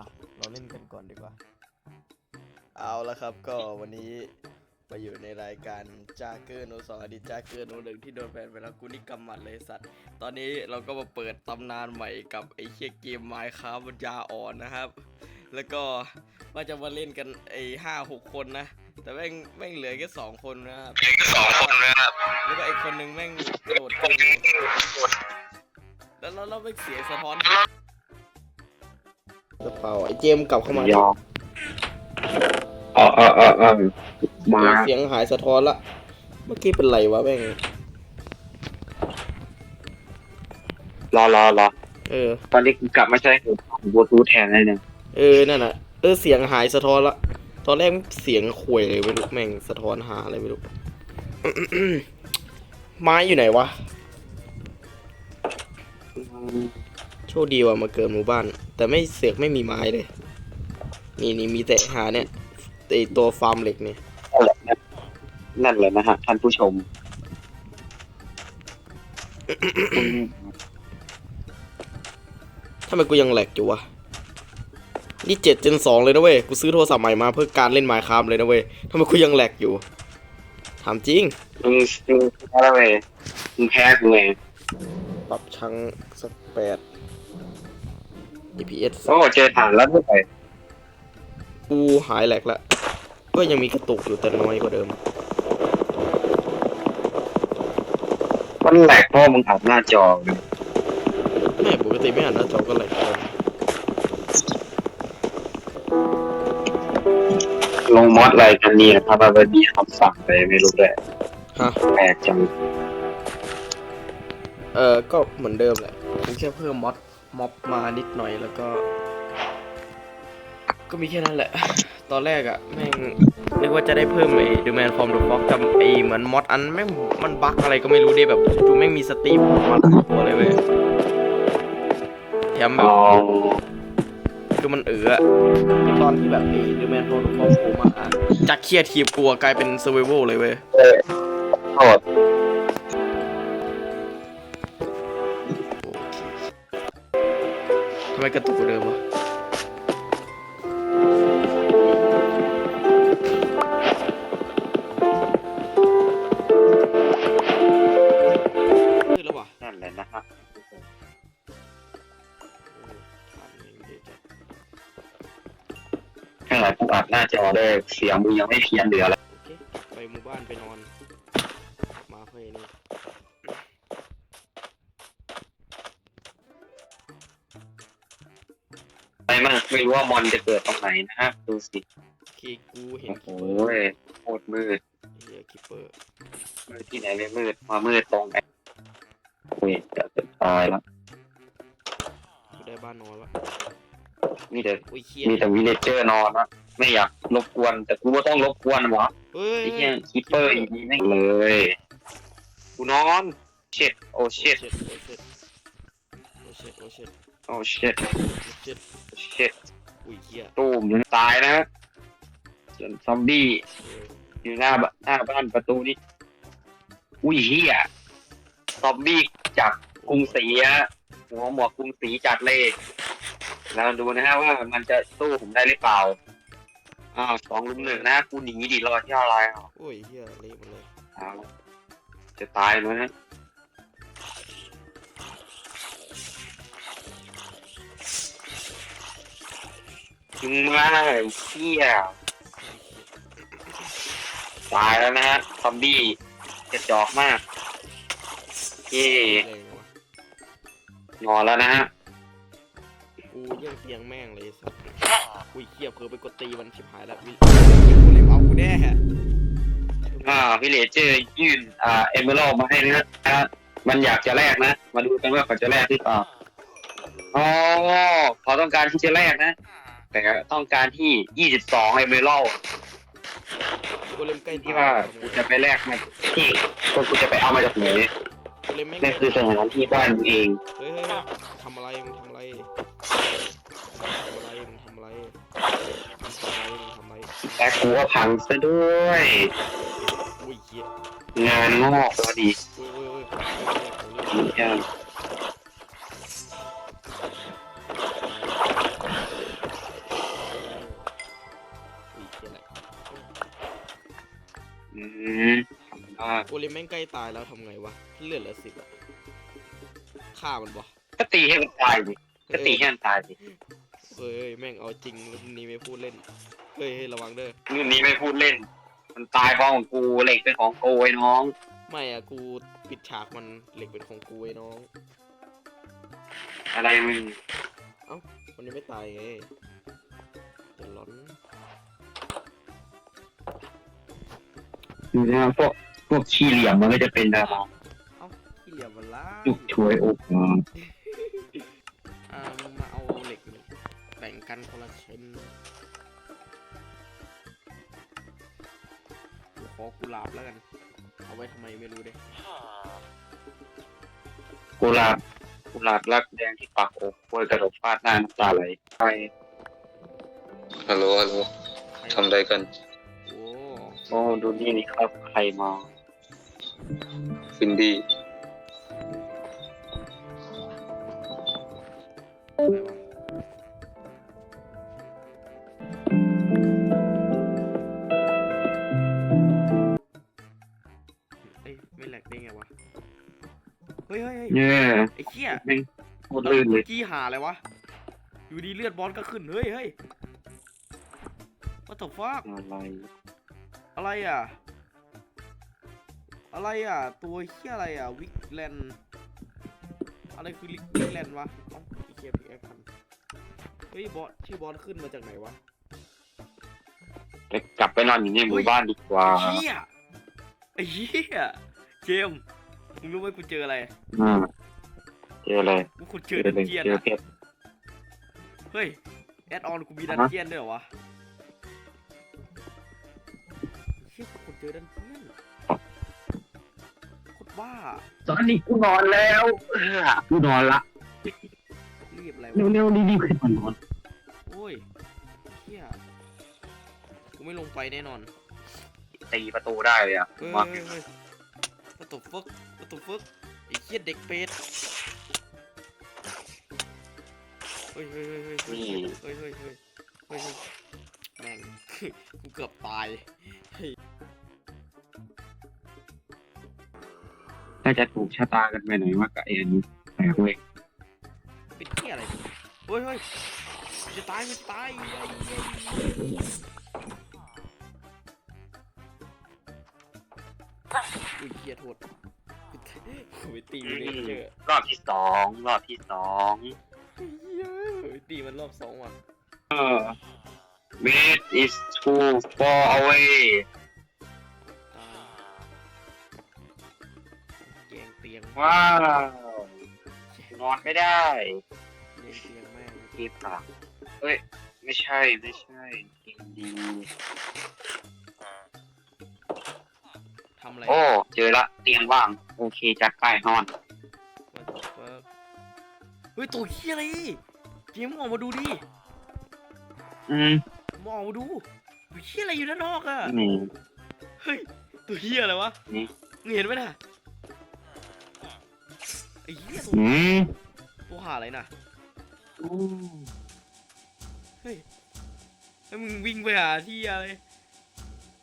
ะเราเล่นกันก่อนดีกว่า เอาละครับก็วันนี้มาอยู่ในรายการจ้าเกอร์โนสองอดีตจ้าเกอร์โนหนึ่งที่โดนแบนไปแล้วกูนี่กำหมัดเลยสัตว์ ตอนนี้เราก็มาเปิดตำนานใหม่กับไอ้เคียเกมไมค์ครับปัญญาอ่อนนะครับ แล้วก็ว่าจะมาเล่นกันไอ้ห้าหกคนนะ แต่แม่งแม่งเหลือแค่สองคนนะครับสองคนนะครับแล้วก็ไอ้คนหนึงแม่งโดดเกมแล้วแล้วเราไม่เสียงสะท้อน กระเป๋าไอ้เจมส์กลับเข้ามายอมเออเออเออเออมาเสียงหายสะท้อนละ เมื่อกี้เป็นไรวะแม่ง รอรอรอเออ ตอนนี้กูกลับมาใช้หูบลูทูธแทนเลยเนี่ยเออ นั่นน่ะ เออ เสียงหายสะท้อนละ ตอนแรกเสียงข่วยเลยไม่รู้แม่งสะท้อนหาอะไรไม่รู้ ไม้อยู่ไหนวะ โชคดีว่ามาเกิดหมู่บ้าน แต่ไม่เสือกไม่มีไม้เลย นี่นี่มีแต่หาเนี่ยไอตัวฟาร์มเหล็กเนี่ยนั่นแหละนะฮะท่านผู้ชม ทำไมกูยังแหลกอยู่วะ นี่เจ็ดเจนสองเลยนะเว้ย กูซื้อโทรศัพท์ใหม่มาเพื่อการเล่นไมค์ค a f t เลยนะเว้ยทำไมกูยังแหลกอยู่ ถามจริง มึงมึงแพ้แล้วเว้ยมึงแพ้กูไงปรับชั้งสักแปด EPS โอ้เจอฐานแล้วด้วยกูหายแหลกละ ก็ยังมีกระตุกอยู่แต่น้อยกว่าเดิม มันแหลกเพราะมึงอัดหน้าจอไงแม่ปกติไม่อ่านหน้าจอก็แหลกเลยลงมอดอะไรกันเนี่ยครับว่ามีคำสั่งไปไม่รู้เลยฮะ แปลกจัง เออก็เหมือนเดิมแหละผมแค่เพิ่มมอด ม็อบมานิดหน่อยแล้วก็ ก็มีแค่นั้นแหละ ตอนแรกอะแม่งนึกว่าจะได้เพิ่มไอ้ The Man from the Box กับไอ้เหมือนมอดอันแม่งมันบั๊กอะไรก็ไม่รู้ดิแบบจู่ๆแม่งมีสตรีมมาหลายตัวเลยเว้ยแถมแบบอ๋อคือมันเอออะคือตอนที่แบบไอ้ The Man from the Box ผมอะอะจากเครียดทีมกลัวกลายเป็น Survival เลยเว้ยโทษ ไมกระตุกกว่าเดิมวะขึ้นแล้ววะนั่นแหละนะฮะโอ้ถามเองเดี๋ยวจะข้างหลังกูอัดหน้าจอเลยเสียงมึงยังไม่เพี้ยนเหลือเลยโอเค ไปหมู่บ้านไปนอน มาเพื่อนี่ รู้ว่ามอนจะเกิดตรงไหนนะฮะดูสิคีกูเห็นโอ้คิโหปเปอร์โคตรมืดเฮียคิปเปอร์มืดที่ไหนไม่มืดมามืดตรงไหนอุ้ยจะจะตายแล้วกูได้บ้านนอนละมีแต่อุ้ยเคียมีแต่วิเลเจอร์นอนนะไม่อยากรบกวน แต่กูก็ต้องรบกวนวะเฮ้ยไอ้เหี้ยคิปเปอร์อีกนี่แม่งเลยกูนอนเช็ดโอ้เช็ดโอ้เช็ดโอ้เช็ดโอ้เช็ดโอ้เช็ดโอ้เช็ดเช็ดอุ้ยเฮียตูมตายนะส่วนซอมบี้เอออยู่หน้าบ้านหน้าบ้านประตูนี้ อุ้ยเฮียซอมบี้จากกรุงศรีฮะหัวหมวกกรุงศรีจัดเลยแล้วดูนะฮะว่ามันจะสู้ผมได้หรือเปล่าอ้าวสองลุมหนึ่งนะกูหนีดิรอที่อะไรอะโอ้ยเฮียเละหมดเลยอ้าวจะตายแล้ วนะมึงมาเฮียตายแล้วนะฮะซอมบี้กระจอกมากเย่แรงวะนอนแล้วนะฮะกูเยี่ยงเตียงแม่งเลยสัสอุ้ยเฮียเพิ่ไปกดตีมันชิบหายแล้ววิกูเล็บเอากูแน่อ่าพี่เลเจอร์ยื่นอ่าเอเมอรัลมาให้นะฮะมันอยากจะแลกนะ มาดูกันว่าเขาจะแลกหรือเปล่าอ๋อเขาต้องการที่จะแลกนะ แต่ต้องการที่ยี่สิบสองเอเมอรัลกูเล็มใกล้ที่ว่ากูจะไปแลกมาที่ก็กูจะไปเอามาจากไหนกูเล็มแม่งนั่นคือสถานที่บ้านมึงเองเฮ้ยเฮ้ยเฮ้ยทำอะไรมึงทำอะไรทำอะไรมึงทำอะไรมึงทำอะไรมึงทำอะไรแต่กูก็พังซะด้วยอุ้ยเฮียงานงอกพอดีเฮ้ยเฮ้ยเฮ้ อืมโอเลมแม่งใกล้ตายแล้วทำไงวะเลือดละสิบอะฆ่ามันบ่ก็ตีให้มันตายดิก็ตีให้มันตายดิเฮ้ยแม่งเอาจริงรุ่นนี้ไม่พูดเล่นเฮ้ยระวังเด้อรุ่นนี้ไม่พูดเล่น มันตายเพราะของกูเหล็กเป็นของกูไอ้น้อง ไม่อะกูปิดฉากมันเหล็กเป็นของกูไอ้น้อง อะไรมึงเออมันยังไม่ตายไง ดูนะพวกพวกชี้เหลี่ยมมันก็จะเป็นนะน้องเอ้าขี้เหลี่ยมมันล่าจุกช่วยอกน้องอ่ามึงมาเอาเหล็กนี่แบ่งกันคนละชิ้นกูขอกุหลาบแล้วกัน เอาไว้ทำไมไม่รู้เด้กุหลาบกุหลาบรักแดงที่ปากอกกล้วยกระดกฟาดหน้าน้ำตาไหลไปฮัลโหลฮัลโหลใครทำอะไรกัน โอ้โอ้ดูนี่นี่ครับ ใครมาฟินดี้อะไรวะเอ้ยไม่แหลกได้ไงวะ เฮ้ยเฮ้ยเฮ้ยเนี่ยไอ้เหี้ยแม่งโคตรลื่นเลยกี้หาอะไรวะ อยู่ดีเลือดบอสก็ขึ้น เฮ้ยเฮ้ย what the fuck อะไร อะไรอะ อะไรอะ ตัวเหี้ยอะไรอะ วิกแลนอะไรคือวิกแลนวะเอ้าไอ้เหี้ยพิกแอคพันเฮ้ยบอสชื่อบอสขึ้นมาจากไหนวะไปกลับไปนอนอยู่ในหมู่บ้านดีกว่าไอ้เหี้ยไอ้เหี้ยเจมส์มึงรู้ไหมกูเจออะไรอ่าเจออะไรกูขุดเจเจอออะไรดันเจียนเจออะเพชรเฮ้ยแอดออนกูมีดันอ่าฮะเจียนด้วยเหรอวะ เจอดันเจี้ยนคตรบ้าตอนนี้กูนอนแล้วกูนอนละรีบอะไรวะ เร็วๆรีบๆขึ้นมานอนโอ้ยเฮียกูไม่ลงไปแน่นอนตีประตูได้เลยอะมาประตูฟึกประตูฟึกไอ้เฮียเด็กเป็ดเฮ้ยเฮ้ยเฮ้ยเฮ้ยเฮ้ยนี่เฮ้ยเฮ้ยเฮ้ยแม่ง กูเกือบตายเฮ้ย ถ้าจะถูกชะตากันไปหน่อยวะกับไอ้อันนี้แปลกเว้ยเป็นเฮียอะไรเนี่ยเฮ้ยเฮ้ยมันจะตายมันจะตายไอ้เหี้ยอุ้ยเฮียโทษกูไปตีเลยเจอรอบที่สองรอบที่สองเย้ยตีมันรอบสองว่ะ เออ Wait is too far away ว้าวนอนไม่ได้แยงเตียงแม่งกีบปากเอ้ย ไม่ใช่ ไม่ใช่กินดี ทำอะไรโอ้ เจอละเตียงว่าง โอเคจัดไปนอน What the fuck เฮ้ยตัวเฮียอะไรเจมส์มึงออกมาดูดิอืมมึงออกมาดูตัวเฮียอะไรอยู่ด้านนอกอะนี่ เฮ้ย ตัวเฮียอะไรวะนี่ มึงเห็นไหมน่ะไอ้เฮียตัวอืมตัวหาอะไรน่ะอู้เฮ้ยให้มึงวิ่งไปหาที่อะไร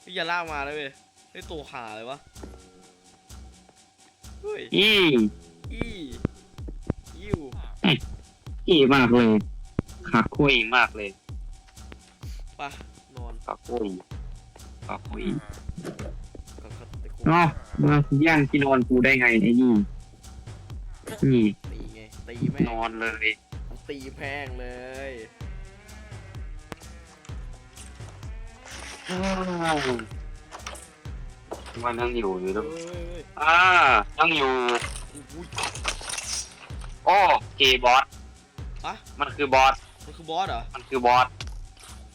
เฮ้ยอย่าลากมาเลยเว้ยไอ้ยตัวหาอะไรวะเฮ้ยอีอีอิวอีมากเลยขาคุยมากเลยปะนอนขาคุยขาคุยกับกระตะกู เนาะมาย่างที่นอนกูได้ไงไอ้นี่ นี่ตีไงตีแม่งนอนเลยตีแพงเลยมันนั่งอยู่อยู่เฮ้ด้วยยเฮ้ยเฮ้ยอ่านั่งอยู่อุ้ย โอ้เกย์บอสอะมันคือบอสมันคือบอสเหรอมันคือบอส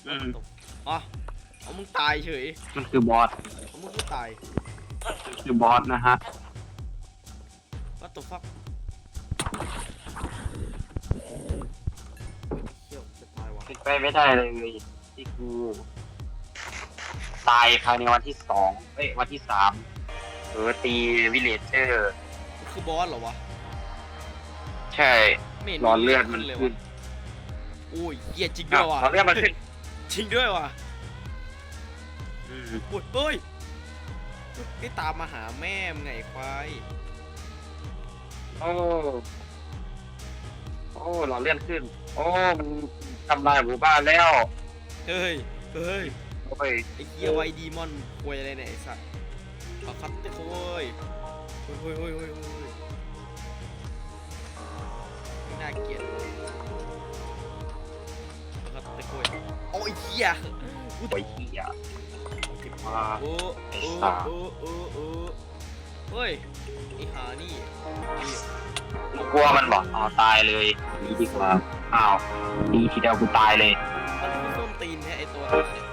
อืมอ๋อเอามึงตายเฉยมันคือบอสเอามึงก็ตายมันคือบอสนะฮะ what the fuck เไปไม่ได้เลยที่กูตายภายในวันที่สองเอ้ยวันที่สามเออตีวิลเลจเจอร์มันคือบอสเหรอวะใช่ไม่ห็หลอดเลือดมันเลยขึ้วะนโอ้ยเหี้ยจริงด้วยอะว่ะหลอดเลือดมันขึ้นจริงด้วยว่ะอืมโอ้ยเฮ้ยไอ้ตามมาหาแม่มึงไงควายโอ้โอ้เราเลื่อนขึ้น โอ้มัน ทำลายหมู่บ้านแล้วเฮ้ย เฮ้ย โอ้ยไอ้เฮียไวดีมอนควยอะไรเนี่ยไอ้สัตว์เอาคัตเตอร์โว้ยเฮ้ยเฮ้ยเฮ้ยเฮ้ยเฮ้ยไม่น่าเกลียดเอาคัตเตอร์โว้ยโอ้ยเฮียโอ้ยเหี้ยเก็บมาโอ้โอ้ไอ้สัตว์โอ้โอ้โอ้ เฮ้ยไอ้หานี่นี่กูกลัวมันบอกอ๋อตายเลยดีดีกว่าอ้าวดีทีเดียวกูตายเลยมันคือส้มตีนเนี่ยไอ้ตัวนั้นเนี่ย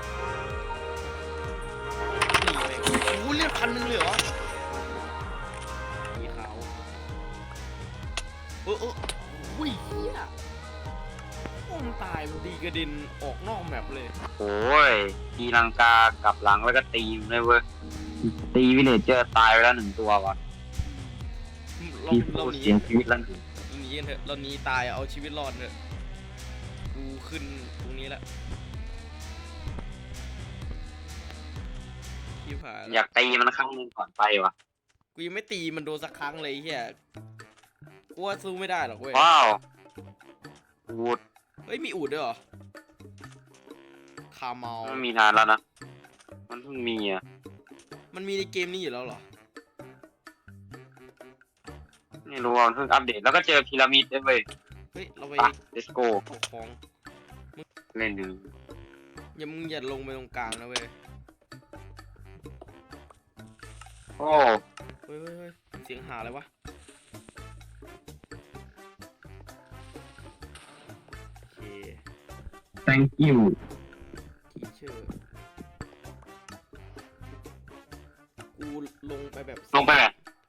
นี่เลยโอ้โหเลือดพันหนึ่งเลยเหรอมีขาวเออเอออุ้ยเฮียโอ้มันตายมันดีกระเด็นออกนอกแมปเลย โอ้ยตีลังกากลับหลังแล้วก็ตีมเลยเว้ย ตีวิเลจเจอร์ตายไปแล้วหนึ่งตัวว่ะเราที่เราผู้หนีเสียชีวิตแล้วหนึ่งเราหนีกันเถอะเราหนีตายเอาชีวิตรอดเถอะกูขึ้นตรงนี้ละที่ผ่านอยากตีมันครั้งหนึ่งก่อนไปว่ะ กูยังไม่ตีมันโดนสักครั้งเลยไอ้เฮียกูว่าสู้ไม่ได้หรอกเว้ยว้าววูดเฮ้ยมีอูดด้วยเหรอคาเมา มันมีนานแล้วนะ มันเพิ่งมีอะ มันมีในเกมนี้อยู่แล้วเหรอ ไม่รู้ว่ามันเพิ่งอัปเดตแล้วก็เจอพีระมิดด้วยเว้ยเฮ้ย เราไปปะ let's go ปกครองเล่นดูอย่ามึงอย่าลงไปตรงกลางนะเว้ย โอ้เฮ้ยเฮ้ยเฮ้ยเสียงหาอะไรวะ โอเค thank you ไปแบบ ลงไปไหน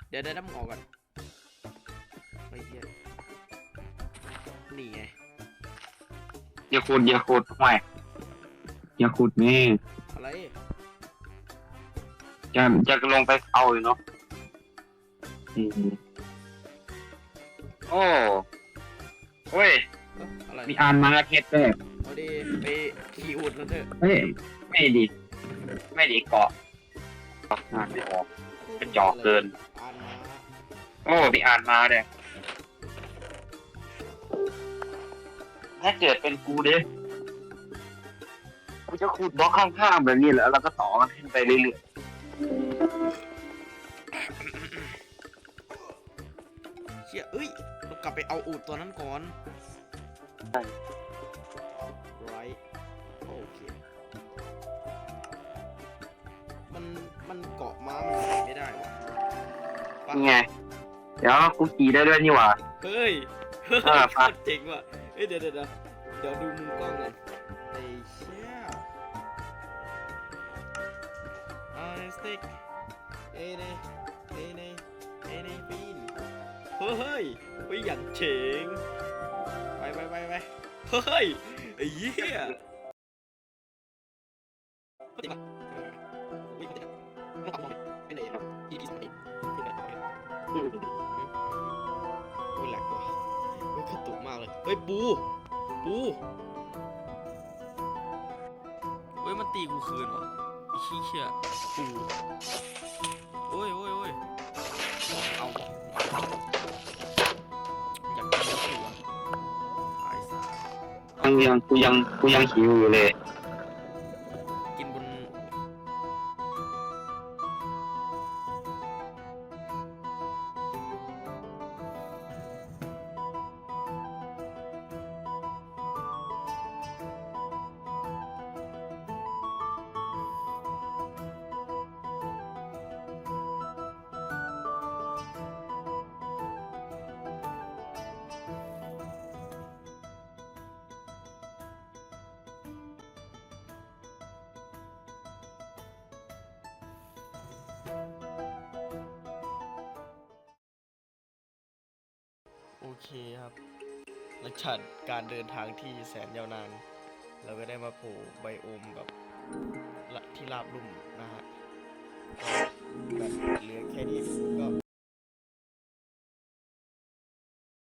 เดี๋ยวเดี๋ยวน้ำออกก่อนไอ้เหี้ยนี่ไงอย่าขุดอย่าขุดไม่อย่าขุดนี่อะไรจะจะลงไปเอาอยู่เนาะอืมโอ้เฮ้ยเอ้าอะไรมีอ่านมาเพชรด้วยเอาดิไปขี่อุดแล้วเถอะเฮ้ยไม่ดี ไม่ดีเกาะ อ่านไม่ออกกระจอกเกินอ่านมาโอ้มีอ่านมาเนี่ยถ้าเกิดเป็นกูเด้กูจะขุดบล็อกข้างๆแบบนี้แหละแล้วก็ต่อมันขึ้นไปเรื่อยเชี่ยเอ้ยเรากลับไปเอาอูดตัวนั้นก่อนไมันมันเกาะม้ามันใส่ไม่ได้วะๆปะนี่ไง เดี๋ยวกูขี่ได้ด้วยนี่หว่า เฮ้ยเฮ้ยอ่าโคปะ ตรเจ๋งว่ะเอ้ยเดี๋ยวเดี๋ยวเดี๋ยวเดี๋ยวดูมุมกล้องก่อนไอ้เชี่ยอ่าสติ๊กเอ้ยเน่เอ้ยเน่เอ้ยเน่ปีนเฮ้ยเฮ้ยอย่างเจ๋งไปไปไปไปเฮ้ยไอ้เหี้ย มากเลย เฮ้ยปู ปูเฮ้ยมันตีกูคืนว่ะไอ้ชี้เชี่ยปูโอ้ยโอ้ยโอ้ยเอาว่ะอยากกินแล้วสิวะตายซะกูยังกูยังกูยังหิวอยู่เลย เคครับหลังจากการเดินทางที่แสนยาวนาน เราก็ได้มาโผล่ไบโอมแบบที่ราบลุ่มนะฮะแบบเหลือแค่นี้ก็